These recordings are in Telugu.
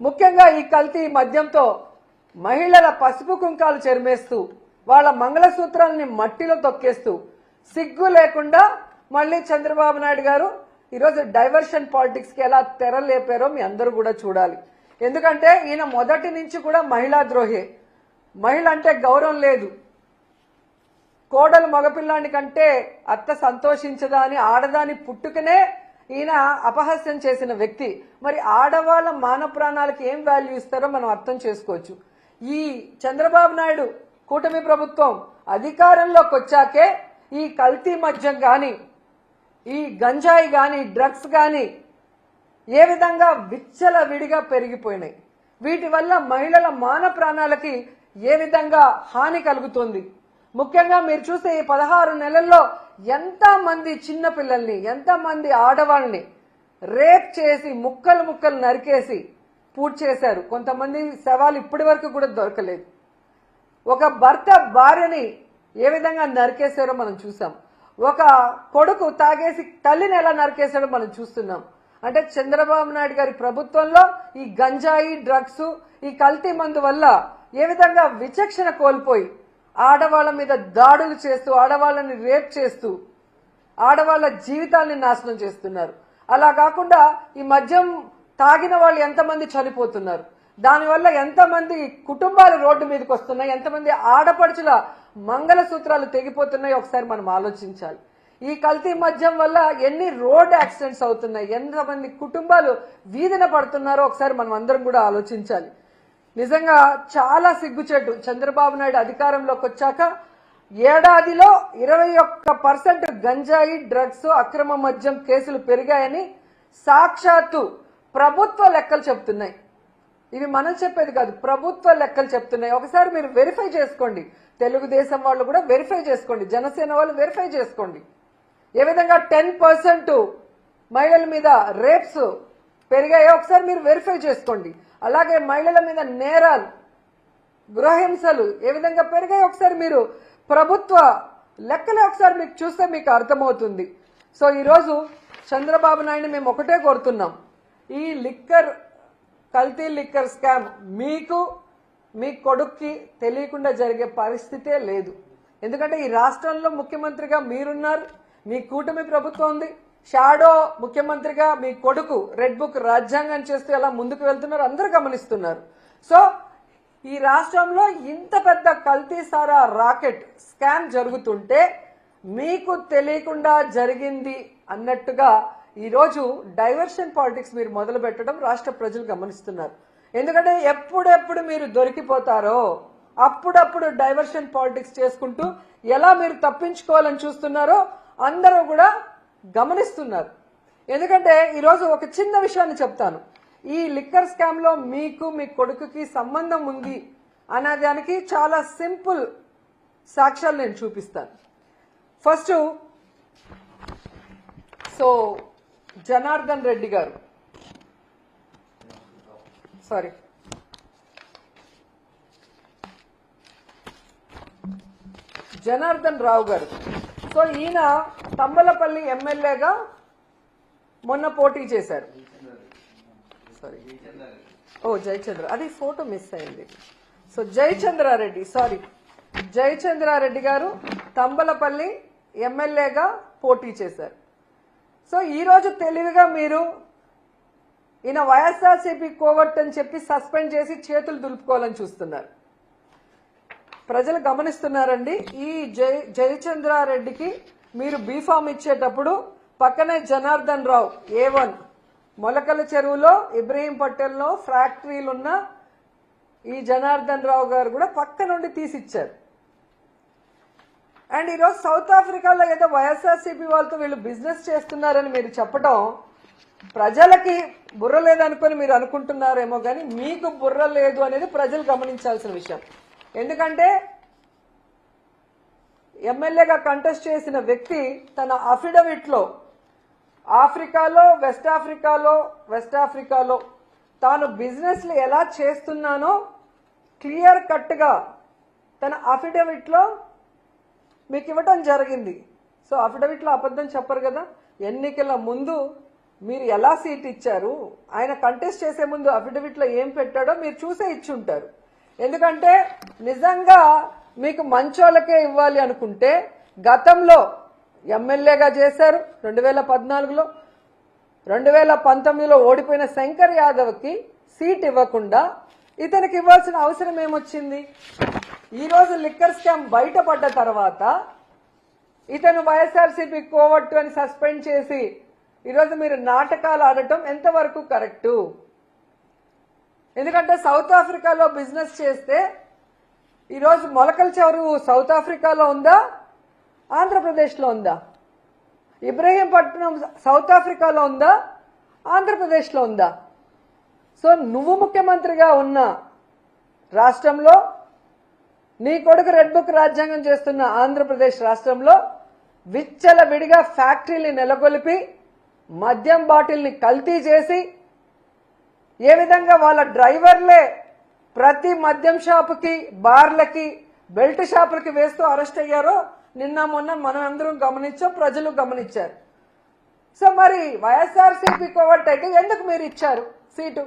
ముఖ్యంగా ఈ కల్తీ మద్యంతో మహిళల పసుపు కుంకాలు చెరిమేస్తూ వాళ్ళ మంగళసూత్రాలని మట్టిలో తొక్కేస్తూ సిగ్గు లేకుండా మళ్ళీ చంద్రబాబు నాయుడు గారు ఈరోజు డైవర్షన్ పాలిటిక్స్కి ఎలా తెరలేపారో మీ అందరూ కూడా చూడాలి. ఎందుకంటే ఈయన మొదటి నుంచి కూడా మహిళా ద్రోహే. మహిళ అంటే గౌరవం లేదు. కోడలు మగపిల్లాని కంటే అత్త సంతోషించదా అని ఆడదాని పుట్టుకనే ఈయన అపహాస్యం చేసిన వ్యక్తి. మరి ఆడవాళ్ళ మాన ప్రాణాలకు ఏం వాల్యూ ఇస్తారో మనం అర్థం చేసుకోవచ్చు. ఈ చంద్రబాబు నాయుడు కూటమి ప్రభుత్వం అధికారంలోకి వచ్చాకే ఈ కల్తీ మద్యం కానీ ఈ గంజాయి కానీ డ్రగ్స్ కానీ ఏ విధంగా విచ్చల విడిగా పెరిగిపోయినాయి. వీటి వల్ల మహిళల మాన ప్రాణాలకి ఏ విధంగా హాని కలుగుతుంది? ముఖ్యంగా మీరు చూస్తే ఈ పదహారు నెలల్లో ఎంత మంది చిన్న పిల్లల్ని ఎంత మంది ఆడవాళ్ళని రేప్ చేసి ముక్కలు ముక్కలు నరికేసి పూర్తి చేశారు. కొంతమంది శవాలు ఇప్పటి వరకు కూడా దొరకలేదు. ఒక భర్త భార్యని ఏ విధంగా నరికేశారో మనం చూసాం. ఒక కొడుకు తాగేసి తల్లిని ఎలా నరికేశాడో మనం చూస్తున్నాం. అంటే చంద్రబాబు నాయుడు గారి ప్రభుత్వంలో ఈ గంజాయి డ్రగ్స్ ఈ కల్తీ మందు వల్ల ఏ విధంగా విచక్షణ కోల్పోయి ఆడవాళ్ళ మీద దాడులు చేస్తూ ఆడవాళ్ళని రేప్ చేస్తూ ఆడవాళ్ళ జీవితాల్ని నాశనం చేస్తున్నారు. అలా కాకుండా ఈ మద్యం తాగిన వాళ్ళు ఎంతమంది చనిపోతున్నారు? దానివల్ల ఎంతమంది కుటుంబాలు రోడ్డు మీదకి వస్తున్నాయి? ఎంతమంది ఆడపడుచుల మంగళసూత్రాలు తెగిపోతున్నాయి? ఒకసారి మనం ఆలోచించాలి. ఈ కల్తీ మద్యం వల్ల ఎన్ని రోడ్ యాక్సిడెంట్స్ అవుతున్నాయి? ఎంతమంది కుటుంబాలు వీధిన పడుతున్నారో ఒకసారి మనం అందరం కూడా ఆలోచించాలి. నిజంగా చాలా సిగ్గుచేటు. చంద్రబాబు నాయుడు అధికారంలోకి వచ్చాక ఏడాదిలో ఇరవై ఒక్క పర్సెంట్ గంజాయి డ్రగ్స్ అక్రమ మద్యం కేసులు పెరిగాయని సాక్షాత్తు ప్రభుత్వ లెక్కలు చెప్తున్నాయి. ఇవి మనం చెప్పేది కాదు ప్రభుత్వ లెక్కలు చెప్తున్నాయి. ఒకసారి మీరు వెరిఫై చేసుకోండి. తెలుగుదేశం వాళ్ళు కూడా వెరిఫై చేసుకోండి. జనసేన వాళ్ళు వెరిఫై చేసుకోండి. ఏ విధంగా టెన్ పర్సెంట్ మహిళల మీద రేప్స్ పెరిగాయో ఒకసారి మీరు వెరిఫై చేసుకోండి. అలాగే మహిళల మీద నేరాలు గృహహింసలు ఏ విధంగా పెరిగాయి ఒకసారి మీరు ప్రభుత్వ లెక్కలే ఒకసారి మీకు చూస్తే మీకు అర్థమవుతుంది. సో ఈరోజు చంద్రబాబు నాయుడు మేము ఒకటే కోరుతున్నాం. ఈ లిక్కర్ కల్తీ లిక్కర్ స్కామ్ మీకు మీ కొడుక్కి తెలియకుండా జరిగే పరిస్థితే లేదు. ఎందుకంటే ఈ రాష్ట్రంలో ముఖ్యమంత్రిగా మీరున్నారు మీ కూటమి ప్రభుత్వం ఉంది. షాడో ముఖ్యమంత్రిగా మీ కొడుకు రెడ్ బుక్ రాజ్యాంగం చేస్తూ ఎలా ముందుకు వెళ్తున్నారు అందరూ గమనిస్తున్నారు. సో ఈ రాష్ట్రంలో ఇంత పెద్ద కల్తీ సారా రాకెట్ స్కామ్ జరుగుతుంటే మీకు తెలియకుండా జరిగింది అన్నట్టుగా ఈరోజు డైవర్షన్ పాలిటిక్స్ మీరు మొదలు పెట్టడం రాష్ట్ర ప్రజలు గమనిస్తున్నారు. ఎందుకంటే ఎప్పుడెప్పుడు మీరు దొరికిపోతారో అప్పుడప్పుడు డైవర్షన్ పాలిటిక్స్ చేసుకుంటూ ఎలా మీరు తప్పించుకోవాలని చూస్తున్నారో అందరూ కూడా గమనిస్తున్నారు. ఎందుకంటే ఈరోజు ఒక చిన్న విషయాన్ని చెప్తాను. ఈ లిక్కర్ స్కామ్లో మీకు మీ కొడుకుకి సంబంధం ఉంది అనే దానికి చాలా సింపుల్ సాక్ష్యాలు నేను చూపిస్తాను. ఫస్ట్ సో జనార్దన్ రెడ్డి గారు. సారీ. జనార్దన్ రావు గారు. సో ఈయన తంబలపల్లి ఎమ్మెల్యేగా మొన్న పోటీ చేశారు. సారీ ఓ జయచంద్ర. అది ఫోటో మిస్ అయింది. సో జయచంద్రారెడ్డి సారీ జయచంద్రారెడ్డి గారు తంబలపల్లి ఎమ్మెల్యేగా పోటీ చేశారు. సో ఈరోజు తెలివిగా మీరు ఈయన వైఎస్ఆర్సీపీ కోవట్ అని చెప్పి సస్పెండ్ చేసి చేతులు దులుపుకోవాలని చూస్తున్నారు. ప్రజలు గమనిస్తున్నారండి ఈ జై జయచంద్రారెడ్డికి మీరు బీఫామ్ ఇచ్చేటప్పుడు పక్కనే జనార్దన్ రావు ఏ వన్ మొలకల చెరువులో ఇబ్రహీం పటేల్లో ఫ్యాక్టరీలు ఉన్న ఈ జనార్దన్ రావు గారు కూడా పక్క నుండి తీసిచ్చారు. అండ్ ఈరోజు సౌత్ ఆఫ్రికాలో ఏదో వైఎస్ఆర్సీపీ వాళ్ళతో వీళ్ళు బిజినెస్ చేస్తున్నారని మీరు చెప్పడం ప్రజలకి బుర్ర లేదనుకొని మీరు అనుకుంటున్నారేమో కానీ మీకు బుర్ర లేదు అనేది ప్రజలు గమనించాల్సిన విషయం. ఎందుకంటే ఎమ్మెల్యేగా కంటెస్ట్ చేసిన వ్యక్తి తన అఫిడవిట్లో ఆఫ్రికాలో వెస్ట్ ఆఫ్రికాలో వెస్ట్ ఆఫ్రికాలో తాను బిజినెస్లు ఎలా చేస్తున్నానో క్లియర్ కట్గా తన అఫిడవిట్లో మీకు ఇవ్వటం జరిగింది. సో అఫిడవిట్లో అబద్ధం చెప్పరు కదా? ఎన్నికల ముందు మీరు ఎలా సీట్ ఇచ్చారు? ఆయన కంటెస్ట్ చేసే ముందు అఫిడవిట్లో ఏం పెట్టాడో మీరు చూసే ఇచ్చి ఉంటారు ఎందుకంటే నిజంగా మీకు మంచోళ్ళకే ఇవ్వాలి అనుకుంటే గతంలో ఎమ్మెల్యేగా చేశారు రెండు వేల పద్నాలుగులో. రెండు వేల పంతొమ్మిదిలో ఓడిపోయిన శంకర్ యాదవ్కి సీట్ ఇవ్వకుండా ఇతనికి ఇవ్వాల్సిన అవసరం ఏమొచ్చింది? ఈరోజు లిక్కర్ స్కామ్ బయటపడ్డ తర్వాత ఇతను వైఎస్ఆర్సీపీ కోవట్టు అని సస్పెండ్ చేసి ఈరోజు మీరు నాటకాలు ఆడటం ఎంతవరకు కరెక్టు? ఎందుకంటే సౌత్ ఆఫ్రికాలో బిజినెస్ చేస్తే ఈరోజు మొలకల చెరువు సౌత్ ఆఫ్రికాలో ఉందా? ఆంధ్రప్రదేశ్లో ఉందా? ఇబ్రహీంపట్నం సౌత్ ఆఫ్రికాలో ఉందా? ఆంధ్రప్రదేశ్లో ఉందా? సో నువ్వు ముఖ్యమంత్రిగా ఉన్న రాష్ట్రంలో నీ కొడుకు రెడ్ బుక్ రాజ్యాంగం చేస్తున్న ఆంధ్రప్రదేశ్ రాష్ట్రంలో విచ్చల విడిగా ఫ్యాక్టరీని నెలకొల్పి మద్యం బాటిల్ని కల్తీ చేసి ఏ విధంగా వాళ్ళ డ్రైవర్లే ప్రతి మద్యం షాపుకి బార్లకి బెల్ట్ షాపులకి వేస్తూ అరెస్ట్ అయ్యారో నిన్న మొన్న మనం అందరం గమనించాం ప్రజలు గమనించారు. సో మరి వైఎస్ఆర్సీపీ కోవట్ అయితే ఎందుకు మీరు ఇచ్చారు సీటు?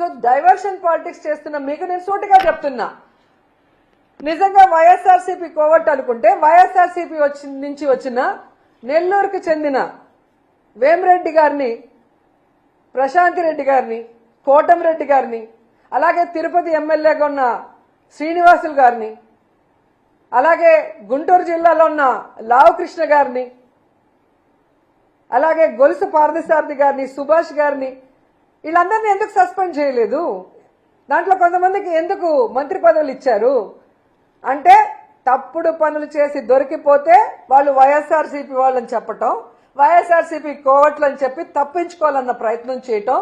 సో డైవర్షన్ పాలిటిక్స్ చేస్తున్న మీకు నేను సూటిగా చెప్తున్నా. నిజంగా వైఎస్ఆర్సీపీ కోవట్ అనుకుంటే వైఎస్ఆర్సీపీ వచ్చి నుంచి వచ్చిన నెల్లూరుకు చెందిన వేమిరెడ్డి గారిని ప్రశాంతి రెడ్డి గారిని కోటంరెడ్డి గారిని అలాగే తిరుపతి ఎమ్మెల్యేగా ఉన్న శ్రీనివాసులు గారిని అలాగే గుంటూరు జిల్లాలో ఉన్న లావు కృష్ణ గారిని అలాగే గొలుసు పార్థసారథి గారిని సుభాష్ గారిని వీళ్ళందరినీ ఎందుకు సస్పెండ్ చేయలేదు? దాంట్లో కొంతమందికి ఎందుకు మంత్రి పదవులు ఇచ్చారు? అంటే తప్పుడు పనులు చేసి దొరికిపోతే వాళ్ళు వైఎస్ఆర్సీపీ వాళ్ళని చెప్పటం వైఎస్ఆర్సీపీ కోవట్లని చెప్పి తప్పించుకోవాలన్న ప్రయత్నం చేయటం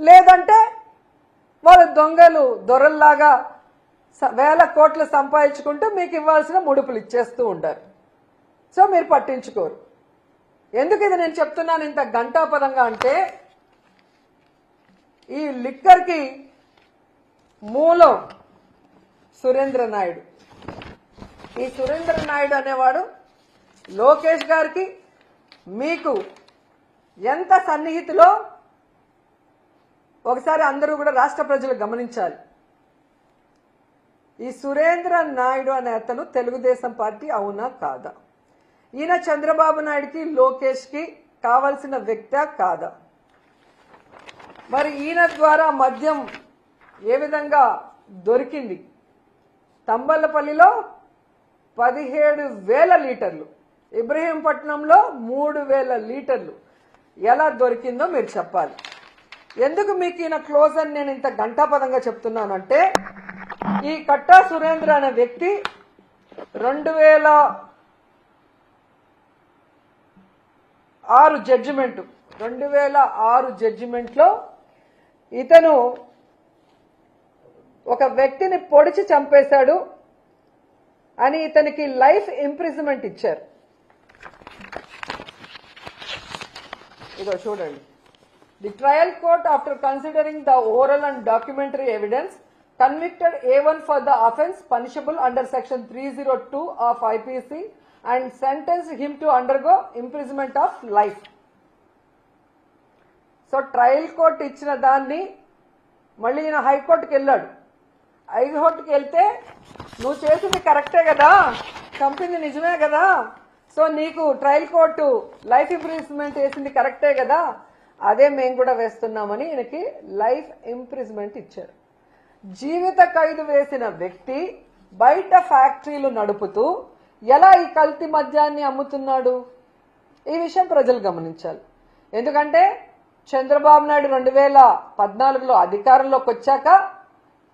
లేదంటే వాళ్ళు దొంగలు దొరల్లాగా స- వేల కోట్లు సంపాదించుకుంటూ మీకు ఇవ్వాల్సిన ముడుపులు ఇచ్చేస్తూ ఉంటారు. సో మీరు పట్టించుకోరు. ఎందుకు ఇది నేను చెప్తున్నాను ఇంత గంటాపదంగా అంటే ఈ లిక్కర్కి మూలం సురేంద్ర నాయుడు. ఈ సురేంద్ర నాయుడు అనేవాడు లోకేష్ గారికి మీకు ఎంత సన్నిహితులో ఒకసారి అందరూ కూడా రాష్ట్ర ప్రజలు గమనించాలి. ఈ సురేంద్ర నాయుడు అనే అతను తెలుగుదేశం పార్టీ అవునా కాదా? ఈయన చంద్రబాబు నాయుడుకి లోకేష్కి కావలసిన వ్యక్త కాదా? మరి ఈయన ద్వారా మద్యం ఏ విధంగా దొరికింది? తంబల్లపల్లిలో పదిహేడు వేల లీటర్లు ఇబ్రహీంపట్నంలో మూడు వేల లీటర్లు ఎలా దొరికిందో మీరు చెప్పాలి. ఎందుకు మీకు ఈయన క్లోజ్ అని నేను ఇంత గంటాపదంగా చెప్తున్నానంటే ఈ కట్టా సురేంద్ర అనే వ్యక్తి రెండు వేల ఆరు జడ్జిమెంట్ రెండు వేల ఆరు జడ్జిమెంట్లో ఇతను ఒక వ్యక్తిని పొడిచి చంపేశాడు అని ఇతనికి లైఫ్ ఇంప్రిజన్మెంట్ ఇచ్చారు. ఇదో చూడండి. The trial court after considering the oral and documentary evidence convicted A one for the offence punishable under section three zero two of IPC and sentence him to undergo imprisonment of life so trial court ఇచ్చిన దాన్ని మళ్ళీ ఈయన హైకోర్టుకి వెళ్ళాడు. హైకోర్టుకి వెళ్తే నువ్వు చేసింది కరెక్టే కదా కంపెనీ నిజమే కదా సో నీకు ట్రయల్ కోర్టు లైఫ్ ఇంప్రిజ్మెంట్ వేసింది కరెక్టే కదా అదే మేము కూడా వేస్తున్నామని ఈయనకి లైఫ్ ఇంప్రిజ్మెంట్ ఇచ్చారు. జీవిత ఖైదు వేసిన వ్యక్తి బయట ఫ్యాక్టరీలు నడుపుతూ ఎలా ఈ కల్తీ మద్యాన్ని అమ్ముతున్నాడు? ఈ విషయం ప్రజలు గమనించాలి. ఎందుకంటే చంద్రబాబు నాయుడు రెండు వేల పద్నాలుగులో అధికారంలోకి వచ్చాక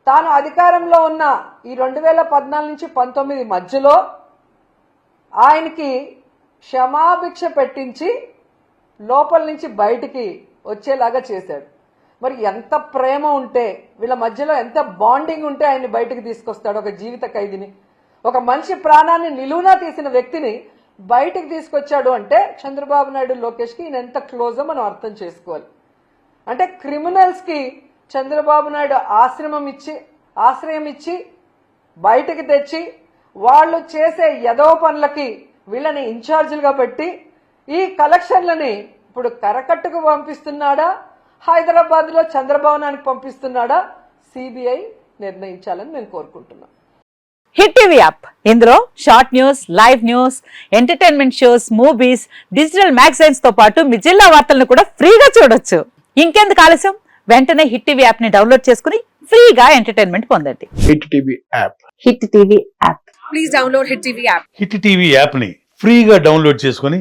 తాను అధికారంలో ఉన్న ఈ రెండు వేల పద్నాలుగు నుంచి పంతొమ్మిది మధ్యలో ఆయనకి క్షమాభిక్ష పెట్టించి లోపల నుంచి బయటికి వచ్చేలాగా చేశాడు. మరి ఎంత ప్రేమ ఉంటే వీళ్ళ మధ్యలో ఎంత బాండింగ్ ఉంటే ఆయన్ని బయటికి తీసుకొస్తాడు ఒక జీవిత ఖైదీని. ఒక మనిషి ప్రాణాన్ని నిలువునా తీసిన వ్యక్తిని బయటికి తీసుకొచ్చాడు అంటే చంద్రబాబు నాయుడు లోకేష్కి ఈయన ఎంత క్లోజో మనం అర్థం చేసుకోవాలి. అంటే క్రిమినల్స్కి చంద్రబాబు నాయుడు ఆశ్రమం ఇచ్చి ఆశ్రయం ఇచ్చి బయటికి తెచ్చి వాళ్ళు చేసే యదవ పనులకి వీళ్ళని ఇన్ఛార్జీలుగా పెట్టి ఈ కలెక్షన్లని ఇప్పుడు కరకట్టుకు పంపిస్తున్నాడా? హైదరాబాద్లో చంద్రభవనానికి పంపిస్తున్నాడా? సిబిఐ నిర్ణయించాలని మేము కోరుకుంటున్నాం. Hit TV app. ఇందులో short news live news entertainment shows movies digital మ్యాగజైన్స్తో పాటు మీ జిల్లా వార్తలను కూడా ఫ్రీగా చూడొచ్చు. ఇంకెందుకు ఆలస్యం? వెంటనే హిట్ టీవీ యాప్ని డౌన్లోడ్ చేసుకుని ఫ్రీగా ఎంటర్టైన్మెంట్ పొందండి. Hit TV app. Hit TV app. Hit TV యాప్ని ఫ్రీగా డౌన్లోడ్ చేసుకొని